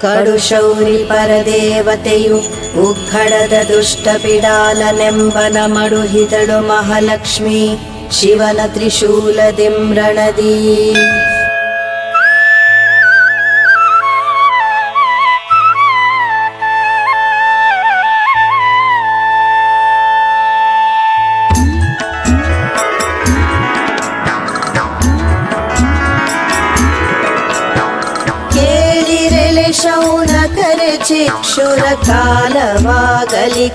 ಕಡುಶೌರಿ ಪರದೇವತೆಯು ಉಗ್ಗಡದ ದುಷ್ಟ ಬಿಡಾಲನೆಂಬನ ಮಡುಹಿದಳು ಮಹಾಲಕ್ಷ್ಮಿ ಶಿವನ ತ್ರಿಶೂಲ ತ್ರಿಶೂಲದಿಮ್ರಣದಿ. ಕೇಳಿರೆಲೆ ಶೌನಕರೆ ಚಿಕ್ಷುರ ಕಾಲವಾಗಲಿ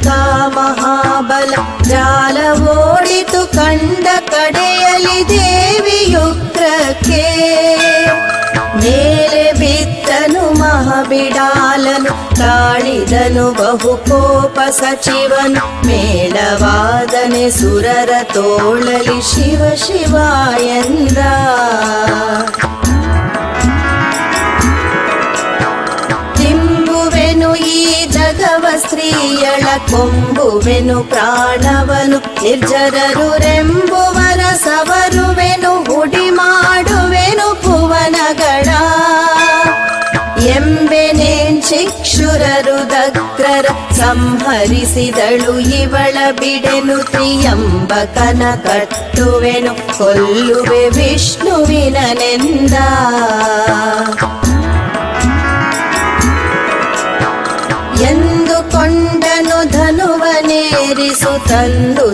ಮಹಾಬಲ ಜಾಲ ಓಡಿತು ಕಂಡ ಕಡೆಯಲಿ ದೇವಿಯುಗ್ರಕ್ಕೆ ಮೇಲೆ ಬಿತ್ತನು ಮಹಾಬಿಡಾಲನು, ತಾಳಿದನು ಬಹು ಕೋಪ ಸಚಿವನು. ಮೇಳವಾದನೆ ಸುರರ ತೋಳಲಿ ಶಿವ ಶಿವ ಎಂದ ಕೊಂಬುವೆನು ಪ್ರಾಣವನು ನಿರ್ಜರರು ರೆಂಬುವರ ಸವರುವೆನು, ಹುಡಿ ಮಾಡುವೆನು ಭುವನಗಳ. ಎಂಬೆನೇನ್ ಶಿಕ್ಷುರರು ದಗ್ರರ ಸಂಹರಿಸಿದಳು, ಇವಳ ಬಿಡೆನು ತ್ರಿಯಂಬಕನ ಕಟ್ಟುವೆನು, ಕೊಲ್ಲುವೆ ವಿಷ್ಣುವಿನನೆಂದ.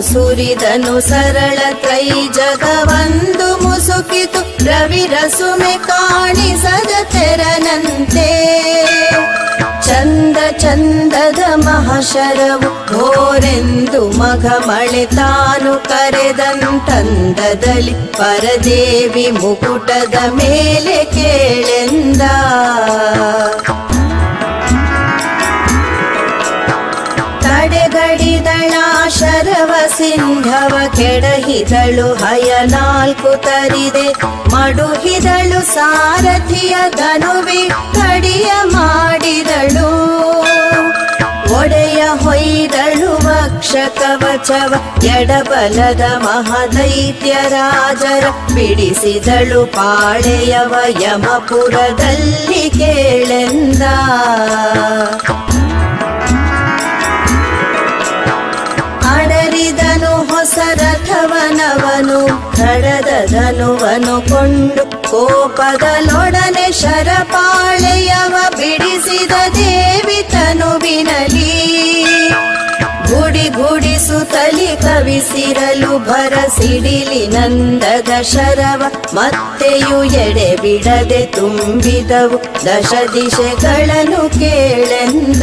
ಸುರಿದನು ಸರಳ ತ್ರೈ ಜಗವಂದು ಮುಸುಕಿತು ರವಿ ರಸುಮೆ ಕಾಣಿಸದ ತೆರನಂತೆ. ಚಂದ ಚಂದದ ಮಹಾಶರವು ಘೋರೆಂದು ಮಘ ಮಳೆ ತಾನು ಕರೆದಂತಂದದಲ್ಲಿ ಪರದೇವಿ ಮುಕುಟದ ಮೇಲೆ ಕೇಳೆಂದ. ತಡೆಗಡಿದಳ ಶರವ ಸಿಂಧವ ಕೆಡಹಿದಳು ಹಯ ನಾಲ್ಕು ತರಿದೆ. ಮಡುಹಿದಳು ಸಾರಥಿಯ ಧನುವಿ ಕಡಿಯ ಮಾಡಿದಳು. ಒಡೆಯ ಹೊಯ್ದಳು ವಕ್ಷ ಕವಚವ ಎಡಬಲದ ಮಹದೈತ್ಯ ರಾಜರ ಬಿಡಿಸಿದಳು ಪಾಳೆಯವ ಯಮಪುರದಲ್ಲಿ ಕೇಳೆಂದ. ಅಡರಿದನು ಹೊಸ ರಥವನವನು ಖಡದ ಧನುವನು ಕೊಂಡು ಕೋಪದಲೊಡನೆ ಶರಪಾಳೆಯವ ಬಿಡಿಸಿದ ದೇವಿ ತನುವಿನಲಿ ಗುಡಿ ಗುಡಿಸುತ್ತಲಿ ಕವಿಸಿರಲು ಭರಸಿಡಿಲಿ ನಂದದ ಶರವ, ಮತ್ತೆಯು ಎಡೆ ಬಿಡದೆ ತುಂಬಿದವು ದಶ ದಿಶೆಗಳನ್ನು ಕೇಳೆಂದ.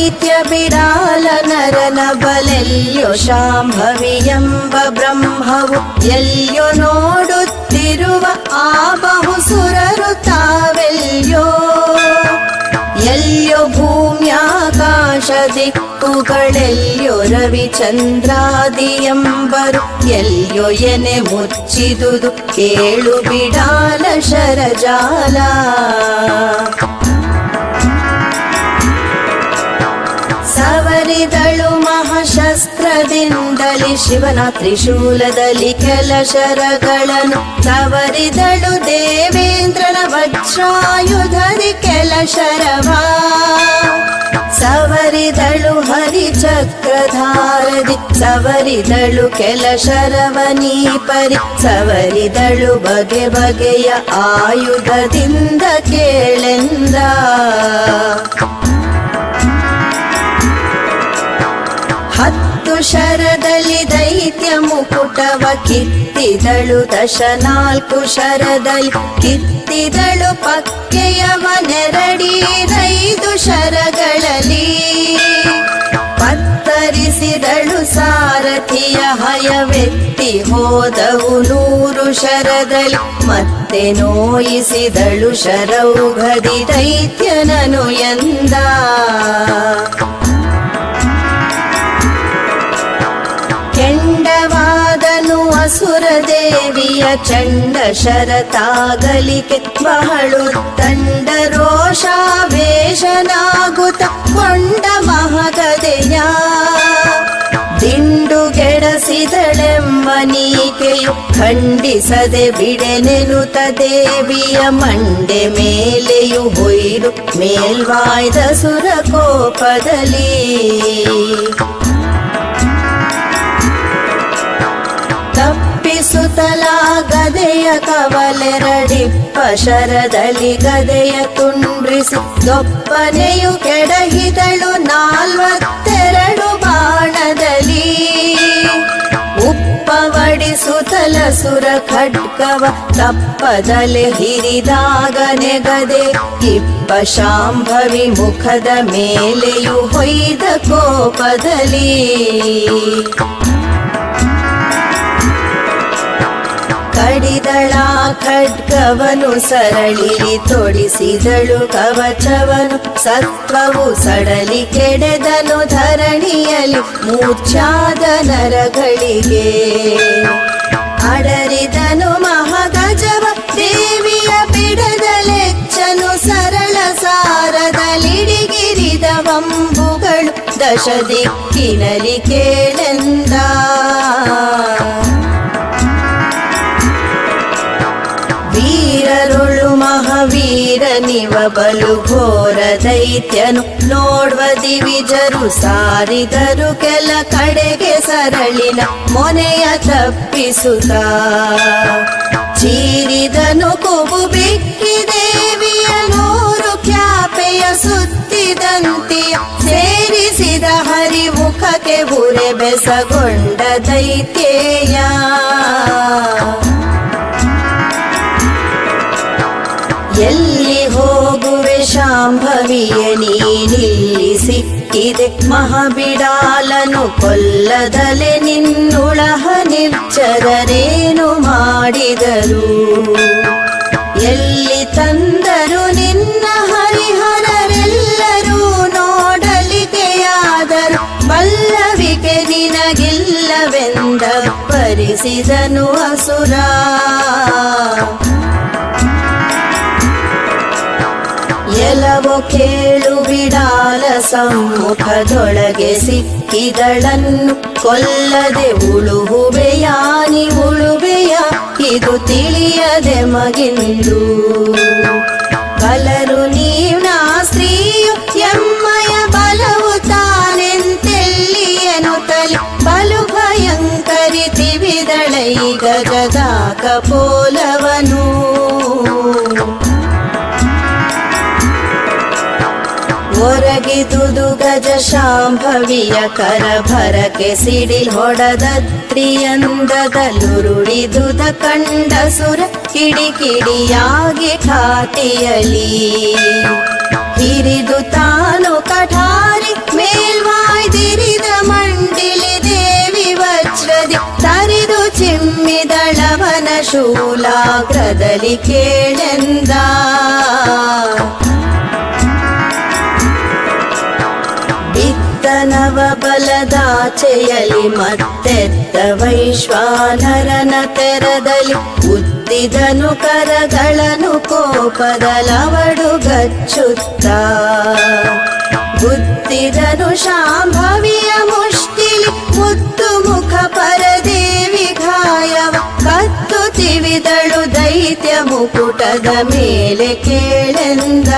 ಎಲ್ಯೋ ದೈತ್ಯ ಬಿಡಾಲ ನರನ ಬಲೆಲ್ಯೋ ಶಾಂಭವಿ ಎಂಬ ಬ್ರಹ್ಮವು ಎಲ್ಯೋ ನೋಡುತ್ತಿರುವ ಆ ಬಹುಸುರರು ತಾವೆಲ್ಯೋ ಎಲ್ಯೋ ಭೂಮ್ಯಾಕಾಶ ದಿಕ್ಕುಗಳೆಲ್ಯೋ ರವಿ ಚಂದ್ರಾದಿ ಎಂಬರು ಎಲ್ಯೋ ಎನೆ ಮುಚ್ಚಿದುದು ಕೇಳು ಬಿಡಾಲ ಶರಜಾಲ ಸವರಿದಳು ಮಹಾಶಸ್ತ್ರದಿಂದಲಿ ಶಿವನ ತ್ರಿಶೂಲದಲ್ಲಿ ಕೆಲ ಸವರಿದಳು ದೇವೇಂದ್ರನ ವಜ್ರಾಯುಧದಿ ಕೆಲ ಸವರಿದಳು ಹರಿಚಕ್ರಧಾರದಿ, ಸವರಿದಳು ಕೆಲ ಶರವನೀ ಪರಿ ಸವರಿದಳು ಬಗೆ ಬಗೆಯ ಆಯುಧದಿಂದ ಕೇಳೆಂದ. ಶರದಲ್ಲಿ ದೈತ್ಯ ಮುಕುಟವ ಕಿತ್ತಿದಳು ದಶ ನಾಲ್ಕು ಶರದಲ್ಲಿ ಕಿತ್ತಿದಳು ಪಕ್ಕೆಯವ ನೆರಡೀರೈದು ಶರಗಳಲ್ಲಿ ಪತ್ತರಿಸಿದಳು ಸಾರಥಿಯ ಹಯವೆತ್ತಿ ಹೋದವು ನೂರು ಶರದಲ್ಲಿ ಮತ್ತೆ ನೋಯಿಸಿದಳು ಶರೌಘದಿ ದೈತ್ಯನನು ಎಂದ ಅಸುರ ದೇವಿಯ ಚಂಡ ಶರತಾಗಲಿಕೆ ಬಹಳು ತಂಡ ರೋಷಾವೇಶನಾಗುತ್ತ ಕೊಂಡ ಮಹಗದೆಯ. ದಿಂಡುಗೆಡ ಬೆಳೆಸಿದಳೆಂಬ ನೀಕೆಯು ಖಂಡಿಸದೆ ಬಿಡೆನೆನುತ ದೇವಿಯ ಮಂಡೆ ಮೇಲೆಯು ಹೊಯ್ದು ಮೇಲ್ವಾಯ್ದ ಸುರ ಕೋಪದಲ್ಲಿ ಗದೆಯ ಕವಲೆರಡಿಪ್ಪ ಶರದಲ್ಲಿ ಗದೆಯ ತುಂಡ್ರಿಸಿ ದೊಪ್ಪನೆಯು ಕೆಡಹಿದಳು ನಾಲ್ವತ್ತೆರಡು ಬಾಣದಲ್ಲಿ. ಉಪ್ಪವಡಿಸುತ್ತಲ ಸುರ ಖಡ್ಗವ ತಪ್ಪದಲೆ ಹಿರಿದಾಗ ಗದೆ ಇಪ್ಪ ಶಾಂಭವಿ ಮುಖದ ಮೇಲೆಯು ಹೊಯ್ದ ಕೋಪದಲ್ಲಿ. ಕಡಿದಳ ಖಡ್ಗವನು ಸರಳಿರಿ ತೊಡಿಸಿದಳು ಕವಚವನು. ಸತ್ವವು ಸಡಲಿ ಕೆಡೆದನು ಧರಣಿಯಲ್ಲಿ ಮೂರ್ಛಾದ ನರಗಳಿಗೆ. ಅಡರಿದನು ಮಹಗಜವ ದೇವಿಯ ಬಿಡದಲೆಚ್ಚನು ಸರಳ ಸಾರದಲಿಡಿಗಿರಿದ ವಂಬುಗಳು ದಶ ದಿಕ್ಕಿನಲಿ ಕೇಳೆಂದ. ಮಹಾವೀರನಿವ ಬಲು ಘೋರ ದೈತ್ಯನು. ನೋಡ್ವ ದಿವಿಜರು ಸಾರಿದರು ಕೆಲ ಕಡೆಗೆ ಸರಳಿನ ಮೊನೆಯ ತಪ್ಪಿಸುತ್ತ. ಚೀರಿದನು ಕುಬು ಬಿಕ್ಕಿ ದೇವಿಯ ನೂರು ಖ್ಯಾಪೆಯ ಸುತ್ತಿದಂತೆಯ ಸೇರಿಸಿದ ಹರಿಮುಖಕ್ಕೆ ಬುರೆ ಬೆಸಗೊಂಡ ದೈತ್ಯೇಯ. ಶಾಂಭವಿಯ ನೀನಿಲ್ಲಿ ಸಿಕ್ಕಿದೆ ಮಹಾಬಿಡಾಲನು, ಕೊಲ್ಲದಲೆ ನಿನ್ನುಳಹ ನಿರ್ಜರರೇನು ಮಾಡಿದರು? ಎಲ್ಲಿ ತಂದರು ನಿನ್ನ ಹರಿಹರರೆಲ್ಲರೂ ನೋಡಲಿಕೆಯಾದರು? ಬಲ್ಲವಿಕೆ ನಿನಗಿಲ್ಲವೆಂದ, ಪರಿಸಿದನು ಅಸುರ. ಎಲವೋ ಕೇಳು ಬಿಡಾಲ ಸಮ್ಮುಖದೊಳಗೆ ಸಿಕ್ಕಿದಳನ್ನು ಕೊಲ್ಲದೆ ಉಳುಹುವೆಯಾನಿ ಉಳುವೆಯ ಇದು ತಿಳಿಯದೆ ಮಗಿಂದು ಬಲರು ನೀವ್ನಾ ಸ್ತ್ರೀಯು ಎಮ್ಮಯ ಬಲವು ತಾನೆಂತೆಲ್ಲಿಯನು ತಲಿ ಬಲು ಭಯಂಕರಿ ತಿವಿದಳೈ ಗಜದ ಕಪೋಲವನು ಒರಗಿದುದು ಗಜ ಶಾಂಭವಿಯ ಕರಭರಕ್ಕೆ ಸಿಡಿಲ್ ಹೊಡೆದತ್ರಿಯಂದದಲ್ಲುರುಳಿದುದ ಕಂಡ ಸುರ ಕಿಡಿ ಕಿಡಿಯಾಗಿ ಖಾತಿಯಲಿ ಹಿರಿದು ತಾನು ಕಠಾರಿ ಮೇಲ್ವಾಯ್ದಿರಿದ ಮಂಡಿಲಿ ದೇವಿ ವಜ್ರದಿ ತರಿದು ಚಿಮ್ಮಿದಳವನ ಶೂಲಾಗ್ರದಲ್ಲಿ ಕೇಳೆಂದ. ಬಲದಾಚೆಯಲಿ ಮತ್ತೆತ್ತ ವೈಶ್ವಾನರನ ತೆರದಲ್ಲಿ ಉದ್ದಿದನು ಕರಗಳನ್ನು ಕೋಪದಲವಡು ಗಚ್ಚುತ್ತ ಗುದ್ದಿದನು ಶಾಂಭವಿಯ ಮುಷ್ಟಿಲಿ ಮುತ್ತು ಮುಖ ಪರದೇವಿ ಘಾಯವ ಕತ್ತು ತಿವಿದಳು ದೈತ್ಯ ಮುಕುಟದ ಮೇಲೆ ಕೇಳೆಂದ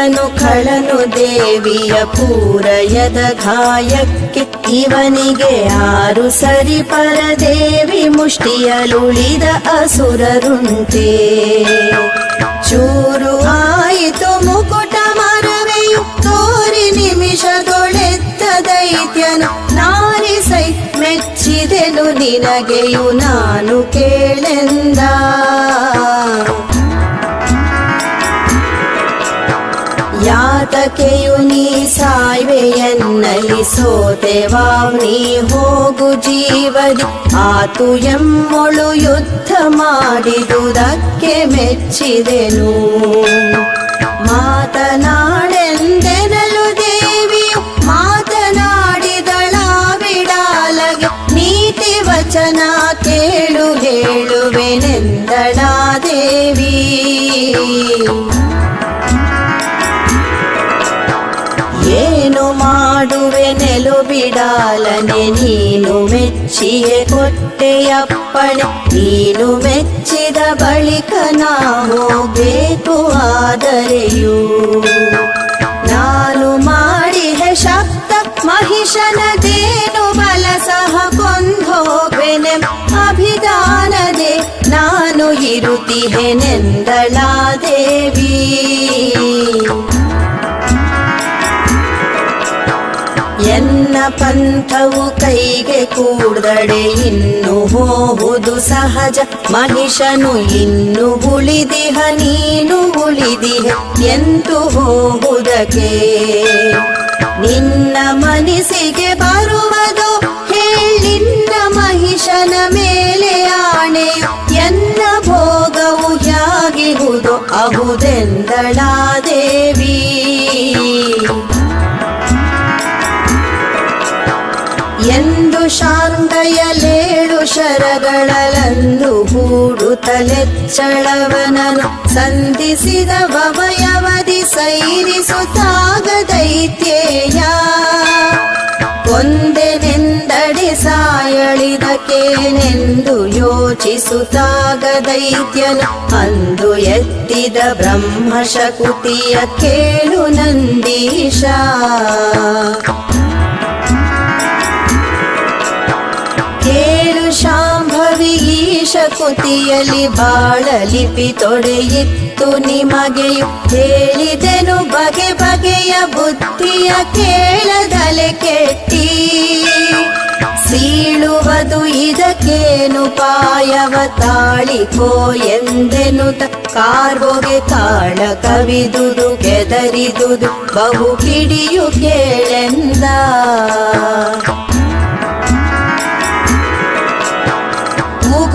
ಬಿದ್ದನು ಖಳನು ದೇವಿಯ ಪೂರಯದ ಗಾಯಕ್ಕೆ ಇವನಿಗೆ ಆರು ಸರಿ ಪರದೇವಿ ಮುಷ್ಟಿಯಲುಳಿದ ಅಸುರರುಂತೆ ಚೂರು ಆಯಿತು ಮುಕುಟ ಮರವೆಯು ತೋರಿ ನಿಮಿಷದೊಳೆತ್ತ ದೈತ್ಯನು ನಾರಿ ಸೈ ಮೆಚ್ಚಿದೆನು ನಿನಗೆಯು ನಾನು ಕೇಳೆಂದ. ಯಾತಕೆಯು ನೀ ಸಾಯ್ವೆಯನ್ನಲಿ ಸೋತೆವಾವ್ ನೀ ಹೋಗು ಜೀವದಿ. ಆತು ಎಮ್ಮೊಳು ಯುದ್ಧ ಮಾಡಿದುದಕ್ಕೆ ಮೆಚ್ಚಿದೆನು. ಮಾತನಾಡೆಂದೆನಲು ದೇವಿಯು ಮಾತನಾಡಿದಳಾವಿಡಾಲಗೆ ನೀತಿ ವಚನ ಕೇಳು, ಹೇಳುವೆನೆಂದಳಾ ದೇವಿ ನೆಲು ಬಿಡಾಲನೆ, ನೀನು ಮೆಚ್ಚಿಯೇ ಕೊಟ್ಟೆಯಪ್ಪಣೆ. ನೀನು ಮೆಚ್ಚಿದ ಬಳಿಕ ನಾ ಹೋಗ್ಬೇಕು ಆದರೆಯೂ. ನಾನು ಮಾಡಿಹೆ ಶಬ್ದ ಮಹಿಷನದೇನು ಬಲ ಸಹ ಕೊಂದೋಗ್ವೆನೆ ಅಭಿದಾನದೆ ನಾನು ಇರುತ್ತಿಹೆನೆಂದಳ ದೇವಿ. ಪಂಥವು ಕೈಗೆ ಕೂಡದಡೆ ಇನ್ನು ಹೋಗುವುದು ಸಹಜ. ಮನುಷ್ಯನು ಇನ್ನು ಉಳಿದಿಹ, ನೀನು ಉಳಿದಿಹ ಎಂದು ಹೋಗುವುದಕ್ಕೆ? ನಿನ್ನ ಮನಸ್ಸಿಗೆ ಬರುವುದು ಹೂಡುತ್ತಲೆಚ್ಚಳವನನು ಸಂಧಿಸಿದ ಭವಯವಧಿ ಸೈರಿಸುತ್ತಾಗದೈತ್ಯೇಯ ದೈತ್ಯೇಯ ಒಂದೆನೆಂದಡಿ ಸಾಯಳಿದಕೇನೆಂದು ಯೋಚಿಸುತ್ತಾಗ ದೈತ್ಯನು ಅಂದು ಎತ್ತಿದ ಬ್ರಹ್ಮಶಕುತಿಯ ಕೇಳು ನಂದೀಶ. ಈಶ ಬಾಳ ಬಾಳಲಿಪಿ ತೊಡೆಯಿತ್ತು ನಿಮಗೆಯು ಹೇಳಿದೆನು ಬಗೆ ಬಗೆಯ ಬುದ್ಧಿಯ ಕೇಳದಲೆ ಕೆಟ್ಟಿ. ಸೀಳುವುದು ಇದಕ್ಕೇನು ಪಾಯವ ತಾಳಿಕೋ ಎಂದೆನು ಕಾರ್ಬೋಗೆ ತಾಳ ಕವಿದುದು ಕೆದರಿದುದು ಬಹು ಕಿಡಿಯು ಕೇಳೆಂದ.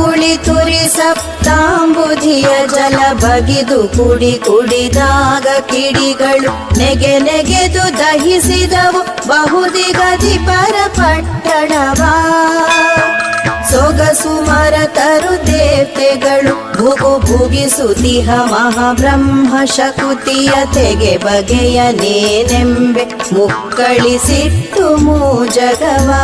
ಮುಗುಳಿ ತುರಿ ಸಪ್ತಾಂಬುಧಿಯ ಜಲ ಬಗಿದು ಕುಡಿ ಕುಡಿದಾಗ ಕಿಡಿಗಳು ನೆಗೆ ನೆಗೆದು ದಹಿಸಿದವು ಬಹುದಿಗದಿ ಪರ ಪಟ್ಟಣವಾ. ಸೊಗಸು ಮರತರು ದೇವತೆಗಳು ಭುಗು ಭುಗಿಸುತಿಹ ಮಹಾಬ್ರಹ್ಮ ಶಕುತಿಯ ತೆಗೆ ಬಗೆಯ ನೇನೆಂಬೆ ಮುಕ್ಕಳಿಸಿಟ್ಟು ಮೂಜಗವಾ.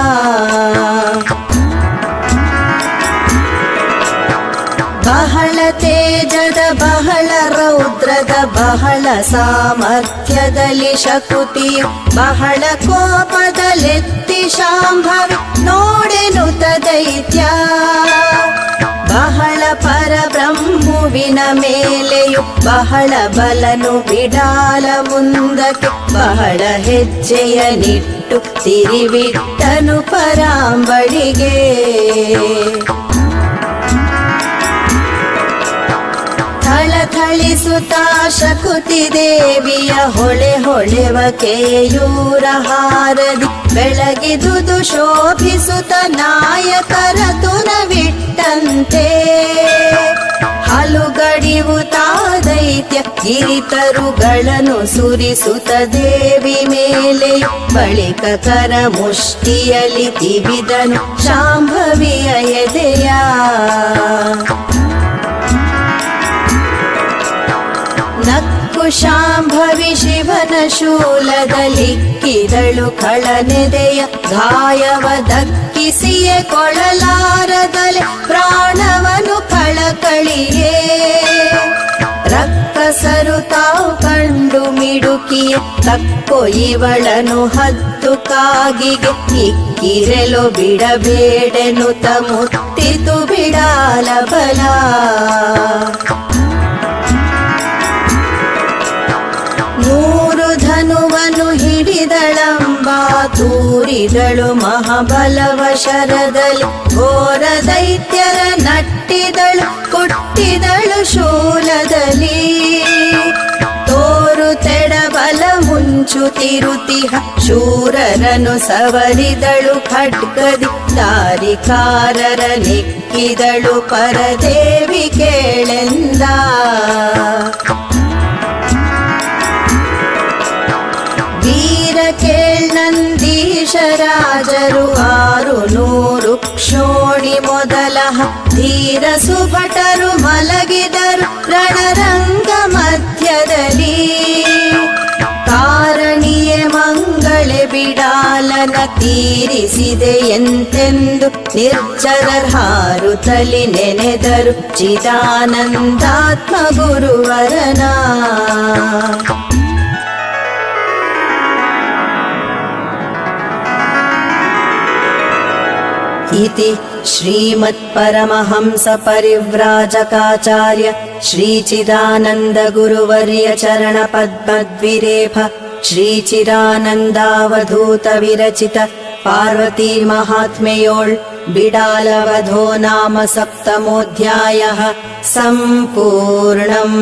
ಬಹಳ ತೇಜದ, ಬಹಳ ರೌದ್ರದ, ಬಹಳ ಸಾಮರ್ಥ್ಯದಲ್ಲಿ ಶಕುತಿ. ಬಹಳ ಕೋಪದಲೆತ್ತಿ ಶಾಂಭವಿ ನೋಡೆನು ದೈತ್ಯ ಬಹಳ ಪರಬ್ರಹ್ಮುವಿನ ಮೇಲೆಯು, ಬಹಳ ಬಲನು ಬಿಡಾಲ ಮುಂದಕ್ಕೆ. ಬಹಳ ಹೆಜ್ಜೆಯ ನಿಟ್ಟು ತಿರಿವಿಟ್ಟನು ಪರಾಂಬಳಿಗೆ ಥಳಥಳಿಸುತ್ತಾ ಶಕುತಿ ದೇವಿಯ ಹೊಳೆ ಹೊಳೆವ ಕೇಯೂರ ಹಾರದಿ. ಬೆಳಗಿದುದು ಶೋಭಿಸುತ್ತ ನಾಯಕರ ತುನವಿಟ್ಟಂತೆ ಹಲುಗಡಿವು ದೈತ್ಯ ಕಿರಿತರುಗಳನ್ನು ಸುರಿಸುತ್ತ ದೇವಿ ಮೇಲೆ. ಬಳಿಕ ಕರ ಮುಷ್ಟಿಯಲ್ಲಿ ತಿವಿದನು ಶಾಂಭವಿಯ ಎದೆಯ. ಶಾಂಭವಿ ಶಿವನ ಶೂಲದಲಿಕ್ಕಿದಳು ಕಳನೆದೆಯ ಗಾಯವ ದಕ್ಕಿಸಿಯೇ ಕೊಳಲಾರದಲೆ ಪ್ರಾಣವನು ಕಳಕಳಿಯೇ. ರಕ್ಕಸರು ತಾವು ಕಂಡು ಮಿಡುಕಿಯ, ತಕ್ಕೊ ಇವಳನು ಹತ್ತು ಕಾಗಿಗೆ ಇಕ್ಕಿರೆಲು ಬಿಡಬೇಡೆನು ತಮುತ್ತಿತು ಬಿಡಾಲ ಬಲ. ತೂರಿದಳು ಮಹಾಬಲವ ಶರದಲ್ಲಿ ಘೋರ ದೈತ್ಯರ ನಟ್ಟಿದಳು, ಕೊಟ್ಟಿದಳು ಶೂಲದಲ್ಲಿ. ತೋರು ತೆಡಬಲ ಮುಂಚುತಿರುತಿಹ ಶೂರರನು ಸವರಿದಳು ಖಡ್ಗದಿ, ದಾರಿಕಾರರ ನಿಕ್ಕಿದಳು ಪರದೇವಿ ಕೇಳೆಂದ. ವೀರ ಕೇಳ್ನಂದೀಶರಾಜರು ಮೊದಲ ಧೀರ ಸುಭಟರು ಮಲಗಿದರು ರಣರಂಗ ಮಧ್ಯದಲ್ಲಿ. ಕಾರಣಿಯೇ ಮಂಗಳೆ ಬಿಡಾಲನ ತೀರಿಸಿದೆ ಎಂತೆಂದು ನಿರ್ಜರಹಾರುತಲಿ ನೆನೆದರು ಚಿದಾನಂದಾತ್ಮ ಗುರುವರನ इति श्रीमत्परमहंसपरिव्राजकाचार्य श्रीचिदानन्दगुरुवर्य चरणपद्मद्विरेफ श्रीचिदानन्दावधूतविरचित पार्वती महात्म्ययोळ् बिडालवधो नाम सप्तमोऽध्यायः सम्पूर्णम्